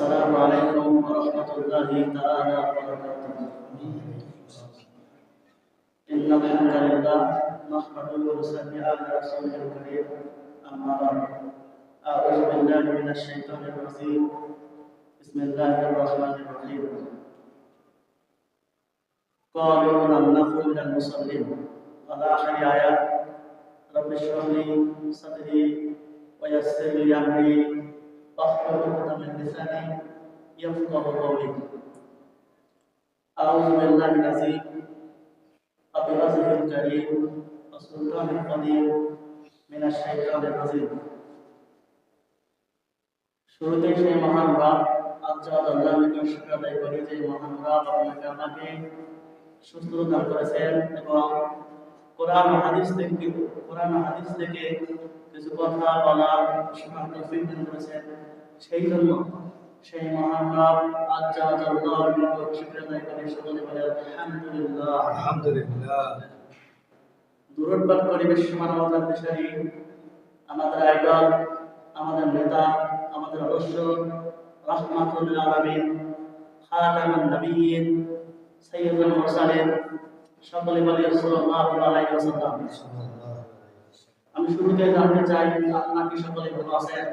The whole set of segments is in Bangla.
السلام عليكم ورحمة الله تعالى وبركاته. إن الحمد لله نحمده ونصلي على رسوله الكريم. أما بعد أعوذ بالله من الشيطان الرجيم. بسم الله الرحمن الرحيم. قالوا لم نكن من المصلين. على آخر آية. رب اشرح لي صدري ويسر لي أمري. واحلل عقدة من لساني يفقه قولي أعوذ بالله العظيم وبوجهه الكريم وسلطان القدير من الشيطان الرجيم শুরুতেই সেই মহান রব আজ্জাদ আল্লাহ নিকট শুকর আদায় করি যে মহান রব আপনাকে আমাকে সুস্থতা দান করেছেন এবং কোরআন হাদিস থেকে কোরআন হাদিস থেকে কিছু কথা বলার তৌফিক করেছেন। সেই জন্য সেই মহান রব আজ্জাদ আল্লাহর নিকট শুকর আদায় করি সকলে বলে আলহামদুলিল্লাহ। আলহামদুলিল্লাহ। দূরত পাঠ করি বিশ্ব মানবতার দিশারি আমাদের আইডল আমাদের নেতা আমাদের আদর্শ রহমাতুল আলামিন খাতামান নবিয়্যিন সাইয়্যিদুল মুরসালিন সকলে বলি আমি শুরুতে জানতে চাই আপনারা কি সকলে ভালো আছেন?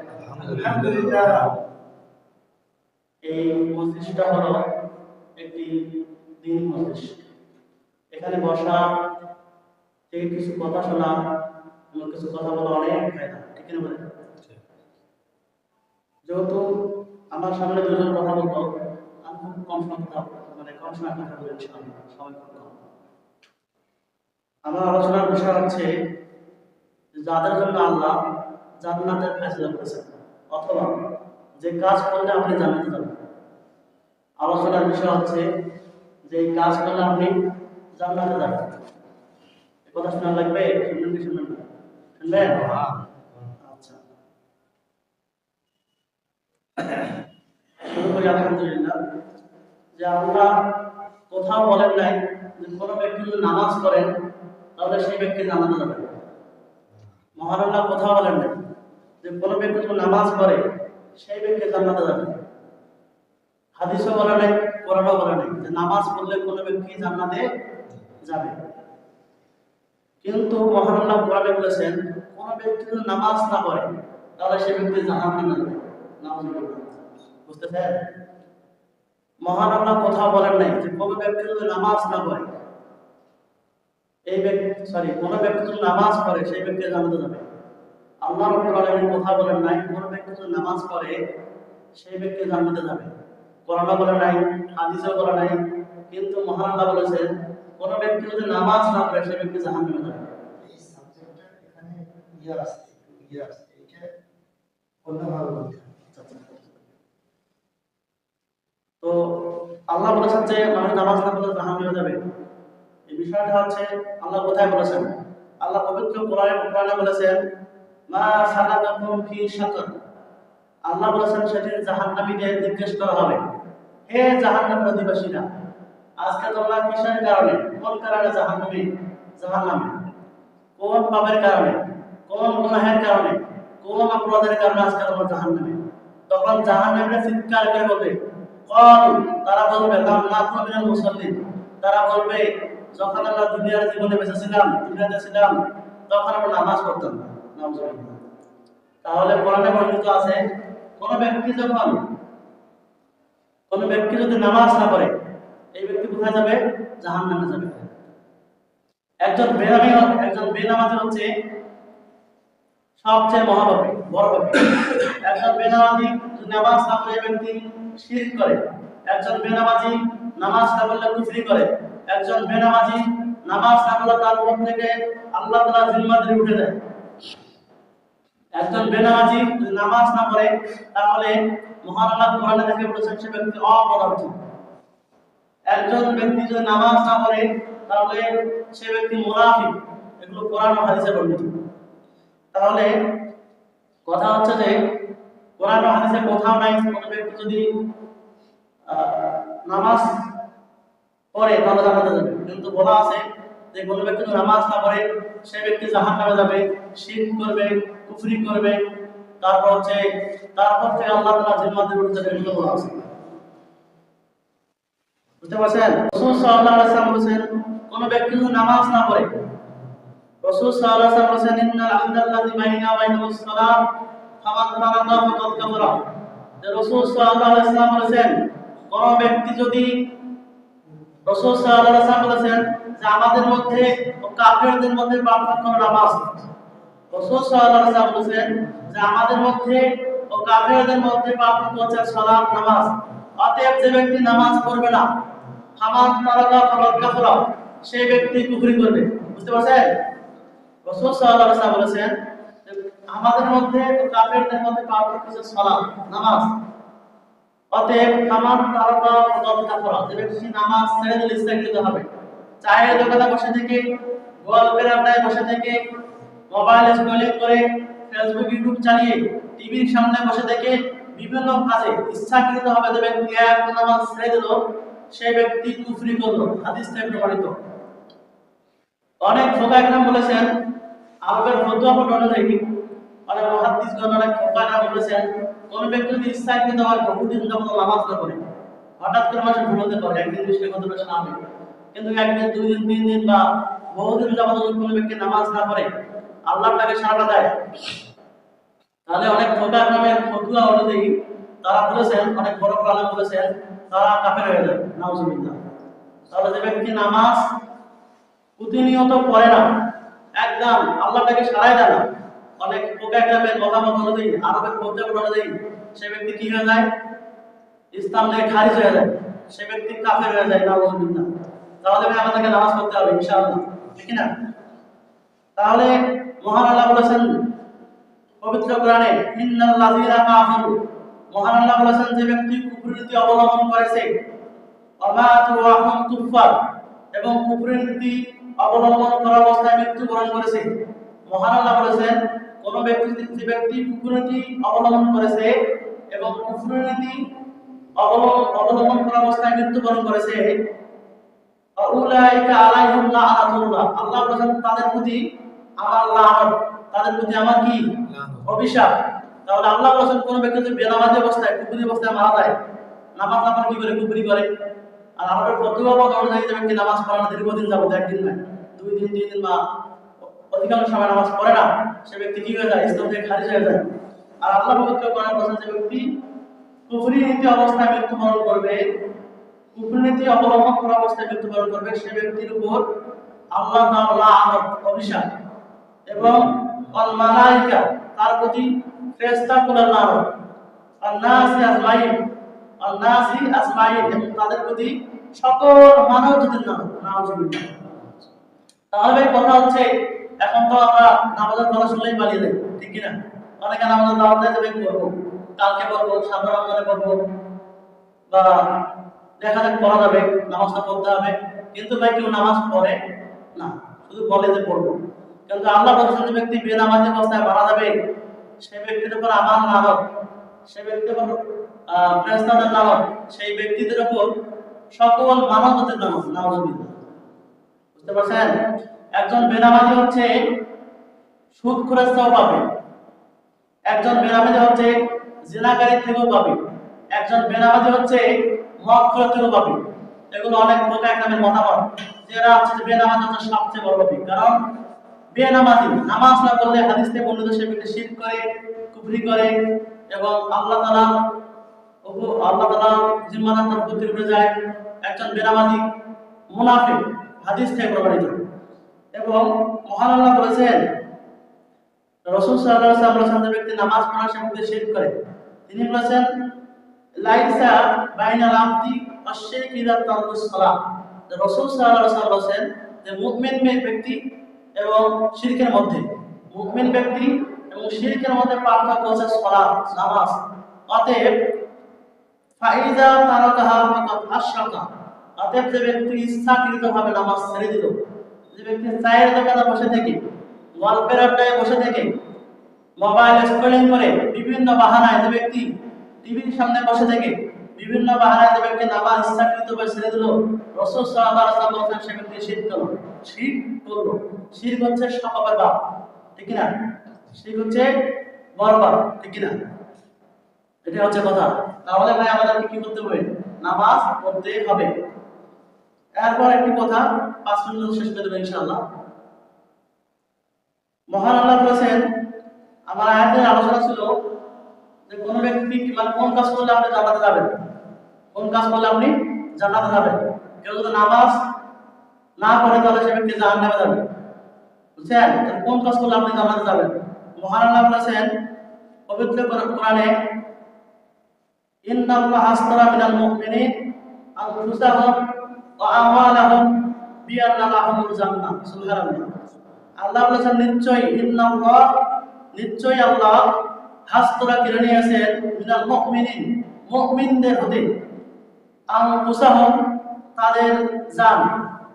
এই মসজিদটা হলো একটি দিন মসজিদ। এখানে বসা থেকে কিছু কথা শোনা এবং কিছু কথা বলা অনেক ফায়দা ঠিক না বলেন? যেহেতু আমার সামনে দুজন কথা বলতো আমি খুব কম সময় কথা মানে কম সময় কথা বলে খুব কম। আমার আলোচনার বিষয় হচ্ছে যাদের জন্য আল্লাহ জান্নাতের ফেসলা করেছেন, অথবা যে কাজ করলে আপনি জান্নাতে যাবেন। আলোচনার বিষয় হচ্ছে যে কাজ করলে আপনি জান্নাতে যাবেন। কথা শোনা লাগবে? শুনবেন কি শুনবেন না? আচ্ছা। শুরু করি, আলহামদুলিল্লাহ, যে আল্লাহ কোথাও বলেন নাই যে কোনো ব্যক্তি যদি নামাজ করেন তাহলে সেই ব্যক্তি যাবে মহান আল্লাহ কোথাও বলেন নাই যে কোনো ব্যক্তি যদি নামাজ করে সেই ব্যক্তি জান্নাতে যাবে। হাদিসও বলে নাই, কোরআনও বলে নাই যে নামাজ পড়লে কোনো ব্যক্তি জান্নাতে যাবে। কিন্তু মহান আল্লাহ কোরআনে বলেছেন, কোনো ব্যক্তি যদি নামাজ না পড়ে, তাহলে সে ব্যক্তি জাহান্নামে যাবে। নামাজ মহান আল্লাহ কোথাও বলেন নাই যে কোনো ব্যক্তি যদি নামাজ না পড়ে এই ব্যক্তি সরি কোন ব্যক্তি যদি নামাজ পড়ে সেই ব্যক্তি জানাতে যাবে। আল্লাহ রাব্বুল আলামিন কথা বলেন নাই কোন ব্যক্তি যদি নামাজ পড়ে সেই ব্যক্তি জান্নাতে যাবে। কোরআনও বলে নাই হাদিসও বলে নাই কিন্তু মহান আল্লাহ বলেছেন কোন ব্যক্তি যদি নামাজ না পড়ে সেই ব্যক্তি জাহান্নামে যাবে। এই সাবজেক্টটা এখানে ইয়ে আছে ইয়ে আছে এটা অন্যভাবে বলতে তো আল্লাহ বলেছেন যে মানুষ নামাজ না পড়লে জাহান্নামে যাবে। এই বিষয়টা হচ্ছে আল্লাহ কোথায় বলেছেন? আল্লাহ পবিত্র কোরআনে কোরআনে বলেছেন, মা সালাকাকুম ফি শাকর। আল্লাহ বলেছেন, সেটি জাহান্নামীদের জিজ্ঞেস করা হবে। হে জাহান্নামের অধিবাসীরা, আজকে তোমরা কিসের কারণে, কোন কারণে জাহান্নামী, জাহান্নামে? কোন পাপের কারণে, কোন গুনাহের কারণে, কোন অপরাধের কারণে আজকে তোমরা জাহান্নামে? তখন জাহান্নামীরা চিৎকার করে বলবে, কল। তারা বলবে, লাম মিনাল মুসাল্লিন। তারা বলবে যখন আমরা দুনিয়ার জীবনে বেঁচে ছিলাম দুনিয়াতে ছিলাম, তখন আমরা নামাজ পড়তাম না নাউজুবিল্লাহ। তাহলে কোরআনে বর্ণিত আছে, কোন ব্যক্তি যখন, কোন ব্যক্তি যদি নামাজ না পড়ে, এই ব্যক্তি কোথায় যাবে? জাহান্নামে যাবে। একজন বেনামী একজন বেনামাজি হচ্ছে সবচেয়ে মহাপাপী বড় পাপী একজন বেনামাজি নামাজ না পড়ে ব্যক্তি শিরক করে। একজন বেনামাজি নামাজ না পড়লে কুফরি করে। একজন বেনামাজি নামাজ পড়লে তার উপর থেকে আল্লাহ তাআলা জিম্মাদারি উঠে যায় একজন বেনামাজি নামাজ না পড়ে, তাহলে মহান আল্লাহ কোরআনে দেখে বলেছেন সে ব্যক্তি অপদার্থ। একজন ব্যক্তি যদি নামাজ না পড়ে, তাহলে সে ব্যক্তি মুনাফিক। এগুলো কোরআন হাদিসে বর্ণিত। তাহলে কথা হচ্ছে যে, কোরআন হাদিসে কোথাও নাই, কোন ব্যক্তি যদি নামাজ পড়ে তাহলে যাবে কিন্তু বলা আছে যে কোনো ব্যক্তি নামাজ না পড়ে, সে ব্যক্তি জাহান্নামে যাবে শিরক করবে, কুফরি করবে। তারপর হচ্ছে, তারপর থেকে আল্লাহ তাআলা জিম্মাদের বিভিন্ন বলা আছে। বুঝতে পারছেন? কোন ব্যক্তি নামাজ না পড়ে ইন্নাল বাইনা সালাম যে বলেছেন, কোন ব্যক্তি যদি রাসূল সাল্লাল্লাহু আলাইহি বলেছেন যে আমাদের মধ্যে ও কাফেরদের মধ্যে পার্থক্য নামাজ। রাসূল সাল্লাল্লাহু আলাইহি বলেছেন যে আমাদের মধ্যে ও কাফেরদের মধ্যে পার্থক্য হচ্ছে সালাত, নামাজ। অতএব যে ব্যক্তি নামাজ পড়বে না হামান তারাকা ফাকাদ কাফারা, সেই ব্যক্তি কুফরি করবে। বুঝতে পারছেন? রাসূল সাল্লাল্লাহু আলাইহি বলেছেন আমাদের মধ্যে ও কাফেরদের মধ্যে পার্থক্য হচ্ছে সালাত, নামাজ। অতএব নামাজ তারাকা ফাকাদ কাফারা যে ব্যক্তি নামাজ ছেড়ে দিলে ইস্তাকৃত হবে। চায়ের দোকানে বসে থেকে, গল্পের আড্ডায় বসে থেকে, মোবাইল স্ক্রলিং করে ফেসবুক ইউটিউব চালিয়ে টিভির সামনে বসে থেকে বিভিন্ন কাজে ইচ্ছাকৃত হবে যে ব্যক্তি এক নামাজ ছেড়ে দিল, সেই ব্যক্তি কুফরি করল হাদিস থেকে প্রমাণিত। অনেক ফোকা একরাম বলেছেন, আরবের ফতুয়া পট অনুযায়ী অনেক মহাদিসগণ অনেক ফোকা একরাম বলেছেন? কোন ব্যক্তি যদি ইচ্ছাকৃত হয় বহুদিন যাবত নামাজ না পড়ে। হঠাৎ করে মাসে ভুল হতে পারে, একদিন বৃষ্টি কত বেশি নামে কিন্তু একদিন দুই দিন তিন দিন বা বহুদিন যদি কোনো ব্যক্তি নামাজ না পড়ে, আল্লাহ তাকে সাড়া দেয়। তাহলে অনেক ফোকা নামের ফতুয়া অনুযায়ী তারা বলেছেন, অনেক বড় প্রাণ বলেছেন, তারা কাফের হয়ে যায় নাউজুবিল্লাহ। তাহলে যে ব্যক্তি নামাজ প্রতিনিয়ত পড়ে না। একদম আল্লাহ তাকে সারাই দেয় না। অনেক ফোকা গ্রামের মতামত অনুযায়ী, আরবের প্রত্যেক অনুযায়ী সে ব্যক্তি কি হয়ে যায়? ইসলাম থেকে খারিজ হয়ে যায়। সে ব্যক্তি কাফের হয়ে যায়, নাউজুবিল্লাহ। তাহলে ভাই, আমাদেরকে নামাজ পড়তে হবে, ইনশাআল্লাহ। ঠিক না তাহলে মহান আল্লাহ বলেছেন, পবিত্র কোরআনে ইন্নাল লাযিনা কাফারু মহান আল্লাহ বলেছেন, যে ব্যক্তি কুফরি অবলম্বন করেছে অমাতু ওয়া হুম কুফার এবং কুফরি নীতি অবলম্বন করা অবস্থায় মৃত্যুবরণ করেছে। মহান আল্লাহ বলেছেন কোন ব্যক্তি যে ব্যক্তি কুফরি নীতি অবলম্বন করেছে এবং কুফরি নীতি অবলম্বন অবলম্বন করা অবস্থায় মৃত্যুবরণ করেছে উলাইকা আলাইহিম লাআনাতুল্লাহ আল্লাহ বলেছেন তাদের প্রতি আমার লানত তাদের প্রতি আমার কি? অভিশাপ। তাহলে আল্লাহ বলেছেন কোন ব্যক্তি যদি বেনামাজি অবস্থায় কুফরি অবস্থায় মারা যায় নামাজ না পড়ে কি করে? কুফরি করে। আর আমাদের প্রতিভাবক অনুযায়ী যে ব্যক্তি নামাজ পড়ে না দীর্ঘদিন যাবত একদিন নয় দুই দিন তিন দিন বা অধিকাংশ সময় নামাজ পড়ে না, সে ব্যক্তি কি হয়ে যায়? ইসলাম থেকে খারিজ হয়ে যায়। আর আল্লাহ পবিত্র কোরআন বলেছেন যে ব্যক্তি কুফরি নীতি অবস্থায় মৃত্যুবরণ করবে। কুফরনীতি অবলম্বন করা অবস্থায় মৃত্যুবরণ করবে, সে ব্যক্তির উপর আল্লাহ তাআলা আনত অভিশাপ এবং অল মালাইকা তার প্রতি ফেরেশতা কুলার নাম নাসি আজমাইন নাসি আজমাইন এবং তাদের প্রতি সকল মানব জাতির নাম নাউজুবিল্লাহ। তাহলে কথা হচ্ছে এখন তো আমরা নামাজের কথা শুনলেই পালিয়ে যাই, ঠিক কি না অনেকে নামাজের দাওয়াত দিতে বের করব, কালকে করব সামনে রমজানে করব, বা দেখা যাক পড়া যাবে, নামাজটা পড়তে হবে। কিন্তু ভাই, কেউ নামাজ পড়ে না, শুধু বলে যে পড়ব। কিন্তু আল্লাহ বলছেন যে ব্যক্তি বেনামাজি অবস্থায় মারা যাবে, সে ব্যক্তির উপর আমার নামত সে ব্যক্তির উপর ফেরেস্তাদের নামত সেই ব্যক্তিদের উপর সকল মানবতের নামত নামাজ বুঝতে পারছেন? একজন বেনামাজি হচ্ছে সুদ খরচটাও পাবে। একজন বেনামাজি হচ্ছে জিনাকারী থেকেও পাবে। একজন বেনামাজি হচ্ছে মদ খরচ থেকেও পাবে। এগুলো অনেক এক নামের মতামত যেটা হচ্ছে যে বেনামাজি হচ্ছে সবচেয়ে বড় পাবে কারণ বেনামাজি নামাজ না করলে হাদিস থেকে বর্ণিত সে ব্যক্তি শিরক করে, কুফরি করে এবং আল্লাহ তাআলা আল্লাহ তাআলা জিম্মাদার তার প্রতি যায়। একজন বেনামাজি মুনাফিক হাদিস থেকে প্রমাণিত। এবং মহান আল্লাহ বলেছেন, রসুল ওয়াসাল্লাম ব্যক্তি নামাজ পড়ার সাথে শিরক করে। তিনি বলেছেন, লাইসা সালাহ রসুল বলেছেন যে ব্যক্তি এবং মধ্যে ব্যক্তি এবং শিরকের মধ্যে পার্থক্য হচ্ছে নামাজ। অতএব অতএব যে ব্যক্তি ইচ্ছাকৃতভাবে নামাজ ছেড়ে দিল যে ব্যক্তি চায়ের দোকানে বসে থেকে, গল্পের আড্ডায় বসে থেকে মোবাইল স্ক্রলিং করে বিভিন্ন বাহানায় যে ব্যক্তি টিভির সামনে বসে থেকে, বিভিন্ন বাহানায় যে ব্যক্তি নামাজ ইচ্ছাকৃতভাবে ছেড়ে দিল, রসুল সাল্লাল্লাহু আলাইহি ওয়াসাল্লাম সে ব্যক্তি শিরক করল শিরক করল। শিরক হচ্ছে সকাবের বাপ, ঠিক না শিরক হচ্ছে বরবার ঠিক কিনা? এটা হচ্ছে কথা। তাহলে ভাই আমাদেরকে কি করতে হবে? নামাজ পড়তে হবে। এরপর একটি কথা, পাঁচ মিনিট শেষ করে দেবো ইনশাআল্লাহ। মহান আল্লাহ বলেছেন, আমার আয়াতের আলোচনা ছিল যে কোন ব্যক্তি মানে কোন কাজ করলে আপনি জান্নাতে যাবেন? কোন কাজ করলে আপনি জান্নাতে যাবেন? কেউ যদি নামাজ না পড়ে, তাহলে সে ব্যক্তি জাহান্নামে যাবে। বুঝছেন? কোন কাজ করলে আপনি জান্নাতে যাবেন? মহান আল্লাহ বলেছেন, পবিত্র কোরআ- কোরআনে, ইন্নাল্লাহ আস্তারা মিনাল মুমিনিন। আনফুসাহুম ওয়া আমওয়ালাহুম বিআন্না লাহুমুল জান্নাহ সুবহানাল্লাহ আল্লাহ বলেছেন নিশ্চয়ই ইন্নাল্লাহ নিশ্চয়ই আল্লাহ হাস্তরা কিনে নিয়েছেন মিনাল মুমিনিন মুমিনদের হতে। আনফুসাহুম তাদের জান।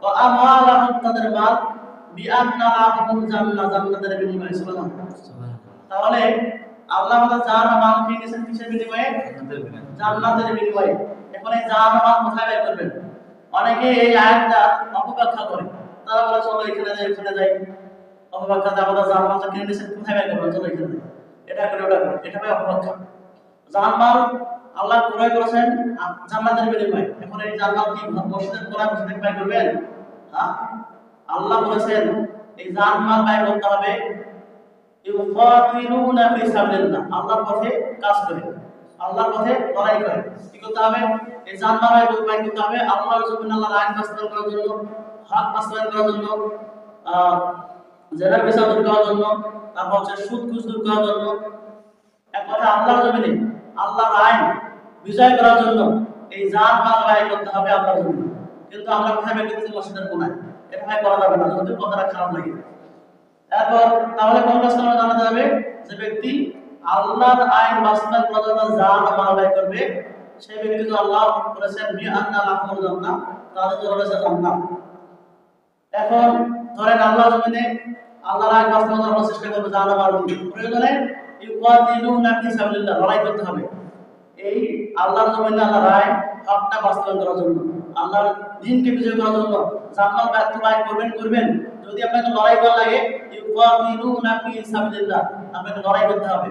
ও আমওয়ালাহুম তাদের মাল। বিআন্না লাহুমুল জান্নাহ জান্নাতের বিনিময়ে। সুবহানাল্লাহ। তাহলে আল্লাহ জান ও মাল কিনে নিয়েছেন কিসের বিনিময়ে? জান্নাতের বিনিময়ে। এখন এই ও মাল কোথায় ব্যয় করবেন? অনেকে এই আয়াতটা অপব্যাখ্যা করে। তারা বলে, চলো এখানে যাই এখানে যাই। অপব্যাখ্যাতে আমাদের জান মালটা কিনে নিয়েছেন কোথায় ব্যয় করবেন চলো এখানে। এটা করে, ওটা করে। এটা ভাই অপব্যাখ্যা। জান মাল আল্লাহ ক্রয় করেছেন জান্নাতের বিনিময়ে। এখন এই জান্নাত কি মসজিদের কোরআন মসজিদে ব্যয় করবেন? হ্যাঁ? আল্লাহ বলেছেন, এই জান মাল ব্যয় করতে হবে ইউকাতিলুনা ফি সাবিলিল্লাহ। আল্লাহর পথে কাজ করে। আল্লাহর পথে লড়াই করে। কি করতে হবে? এই জান মাল ব্যয় করতে করতে হবে। আল্লাহর জমিন আল্লাহর আইন বাস্তবায়ন করার জন্য হক বাস্তবায়ন করার জন্য জেনার বিচার দূর করার জন্য, তারপর হচ্ছে সুদ ঘুষ দূর করার জন্য। এক কথা আল্লাহর জমিনে আল্লাহর আইন বিজয় করার জন্য এই জান মাল ব্যয় করতে হবে আল্লাহর জমিনে কিন্তু আমরা কোথায় ব্যয় করতেছি? মসজিদের কোনায়। এটা ভাই করা যাবে না, যদি কথাটা খারাপ লাগে। এরপর তাহলে কোন কাজ আমরা জানা যাবে যে ব্যক্তি আল্লাহর আইন বাস্তবায়ন করার জন্য জান ও মাল ব্যয় করবে, সেই ব্যক্তি তো আল্লাহ বলেছেন বি আন্না লাহুমুল জান্নাহ তাদের জন্য রয়েছে জান্নাত এখন ধরেন আল্লাহ জমিনে আল্লাহর আইন বাস্তবায়ন করার চেষ্টা করবে ও মাল দিয়ে প্রয়োজনে ইউকাতিলুনা ফি সাবিলিল্লাহ, লড়াই করতে হবে। এই আল্লাহর জমিনে আল্লাহর আইন হকটা বাস্তবায়ন করার জন্য, আল্লাহর দিনকে বিজয় করার জন্য। জান্নাত ব্যয় করবেন করবেন, যদি আপনাকে লড়াই করা লাগে ইউকাতিলুনা ফি সাবিলিল্লাহ, আপনাকে লড়াই করতে হবে।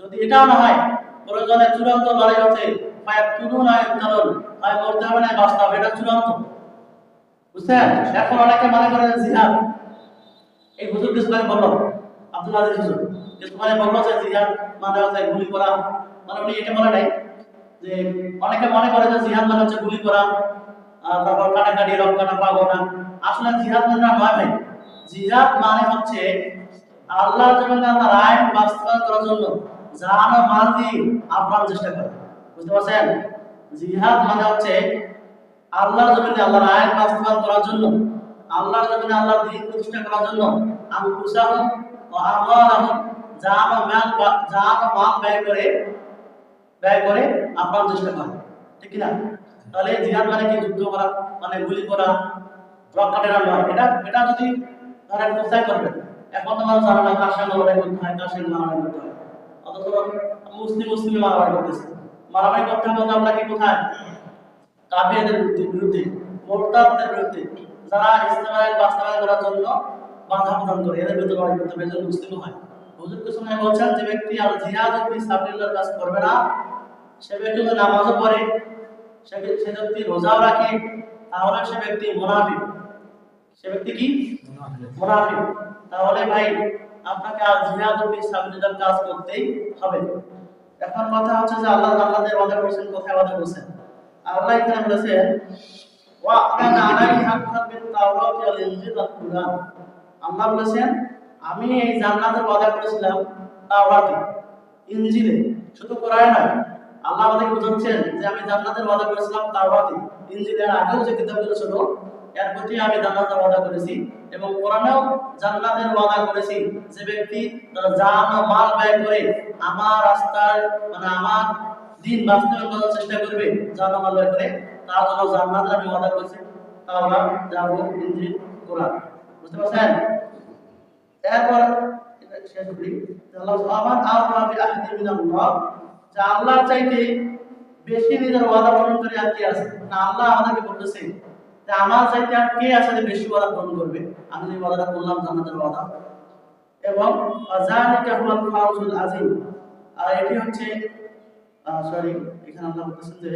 যদি এটাও না হয়, প্রয়োজনে চূড়ান্ত লড়াই হচ্ছে। ফায়াতুলুনা ইউকালুন হয় মরতে হবে না বাঁচতে হবে এটা চূড়ান্ত। বুঝছেন? এখন অনেকে মনে করে যে জিহাদ, এই হুজুর কিছু মানে বলল, আব্দুল আজিজ হুজুর, কিছু মানে বলল যে জিহাদ মানে হচ্ছে গুলি করা। মানে উনি এটা বলে নাই যে, অনেকে মনে করে যে জিহাদ মানে হচ্ছে গুলি করা তারপর কাটাকাটি রং কাটা পাবো না। আসলে জিহাদ মানে না নয় ভাই জিহাদ মানে হচ্ছে আল্লাহ জমিনে আল্লাহর আইন বাস্তবায়ন করার জন্য ও মাল চেষ্টা করে, বুঝতে পারছেন? জিহাদ মানে হচ্ছে আল্লাহর জমিনে আল্লাহর আইন বাস্তবায়ন করার জন্য, আল্লাহর জমিনে আল্লাহর দিন প্রতিষ্ঠা করার জন্য আমি ও মাল বা- জান ও মাল ব্যয় করে ব্যয় করে চেষ্টা করে। ঠিক না তাহলে জিহাদ মানে কি? যুদ্ধ করা মানে গুলি করা রকেটের নয় এটা এটা যদি ধরেন কোথায় করবেন? এখন তো মানুষ জানে না কার সঙ্গে লড়াই করতে হয়, কার সঙ্গে মারামারি করতে হয়। অথচ মুসলিম মুসলিমে মারামারি করতেছে। মারামারি করতে হবে আমরা কি কোথায়? কাফেরদের বিরুদ্ধে বিরুদ্ধে, মোরতাদদের বিরুদ্ধে যারা ইসলামের বাস্তবায়ন করার জন্য বাধা প্রদান করে, এদের বিরুদ্ধে লড়াই করতে হবে এজন্য মুসলিম হয়। হুজুর কিছু সময় বলছেন যে ব্যক্তি আল জিহাদ ফি সাবিলিল্লাহর কাজ করবে না। সে ব্যক্তি যদি নামাজও পড়ে সে ব্যক্তি- রোজাও রাখে, তাহলে সে ব্যক্তি মুনাফিক। সে ব্যক্তি কি? মুনাফিক। তাহলে ভাই আপনাকে আল জিহাদ ফি সাবিলিল্লাহর কাজ করতেই হবে। এখন কথা হচ্ছে যে আল্লাহ জান্নাতের ওয়াদা করেছেন, কোথায় ওয়াদা করেছেন? আল্লাহ এখানে বলেছেন, ওয়া কানা আলাইহি হাক্কান বিত তাওরাত ওয়াল ইনজিল ওয়াল কুরআন। আল্লাহ বলেছেন, আমি এই জান্নাতের ওয়াদা করেছিলাম তাওরাতে, ইনজিলে। শুধু কোরআনে নয়, আল্লাহ আমাদেরকে বোঝাচ্ছেন যে আমি জান্নাতের ওয়াদা করেছিলাম তাওরাতে। ইনজিলের আগেও যে কিতাবগুলো ছিল এর প্রতি আমি জান্নাতের ওয়াদা করেছি এবং কোরআনেও জান্নাতের ওয়াদা করেছি যে ব্যক্তি তার জান ও মাল ব্যয় করে আমার রাস্তায় মানে আমার দিন বাস্তবায়ন করার চেষ্টা করবে, জান ও মাল ব্যয় করে, তার জন্য জান্নাতের আমি ওয়াদা করেছি। তাওরা যাব ইনজিল কোরআন। বুঝতে পারছেন? এরপর শেষ করি। আল্লাহ আবার আওরা বিআহদি মিনাল্লাহ যে আল্লাহর চাইতে বেশি নিজের ওয়াদা পালন করে আর কে আছে। না আল্লাহ আমাদেরকে বলতেছে যে আমার চাইতে আর কে যে বেশি ওয়াদা পালন করবে? আমি যে ওয়াদাটা করলাম জান্নাতের ওয়াদা। এবং যালিকা হুয়াল ফাউজুল আযীম। আর এটি হচ্ছে সরি এখানে আল্লাহ বলতেছেন যে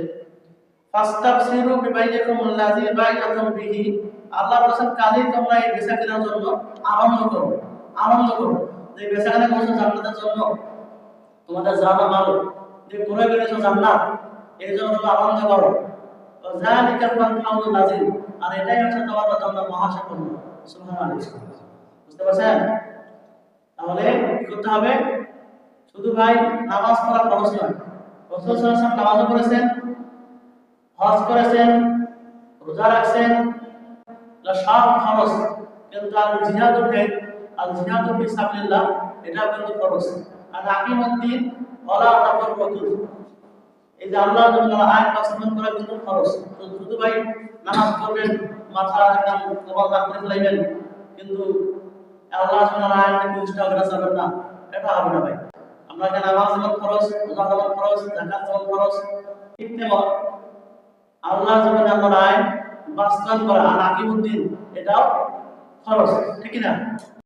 ফাস্তাবসিরু বিবাইয়াকুম আল্লাযী বাইয়াতুম বিহি। আল্লাহ বলেছেন কাজেই তোমরা এই বেচা কেনার জন্য আনন্দ করো। আনন্দ করো। যে বেচা কেনা করছ জান্নাতের জন্য, তোমাদের জানা মাল যে করে বেরিয়েছো জান্নাত এই জন্য আনন্দ করো। যালিকা হুয়াল ফাউজুল আযীম আর এটাই হচ্ছে তোমাদের জন্য মহাসাফল্য সুবহানাল্লাহ। বুঝতে পারছেন? তাহলে কি করতে হবে? শুধু ভাই নামাজ পড়া খরচ নয়। রসুল নামাজও করেছেন হজ করেছেন, রোজা রাখছেন। সব খরচ কিন্তু আর জিহাদ উঠে আর জিহাদ ফি সাবিলিল্লাহ এটা কিন্তু খরচ আর আকিমুদ্দিন ওয়ালা তাফাররাকু এই যে আল্লাহ জন্য আইন বাস্তবায়ন করা কিন্তু খরচ, তো শুধু ভাই নামাজ পড়বেন, মাথা একদম কপাল দাগ করে ফেলাইবেন, কিন্তু আল্লাহ জন্য আইন প্রতিষ্ঠা করা যাবে না? এটা হবে না ভাই। আমরা যে নামাজ যেমন খরচ, রোজা যেমন খরচ জাকাত যেমন খরচ, ঠিক তেমন আল্লাহ যেমন আমার আইন বাস্তবায়ন করা আর আকিমুদ্দিন এটাও খরচ, ঠিক না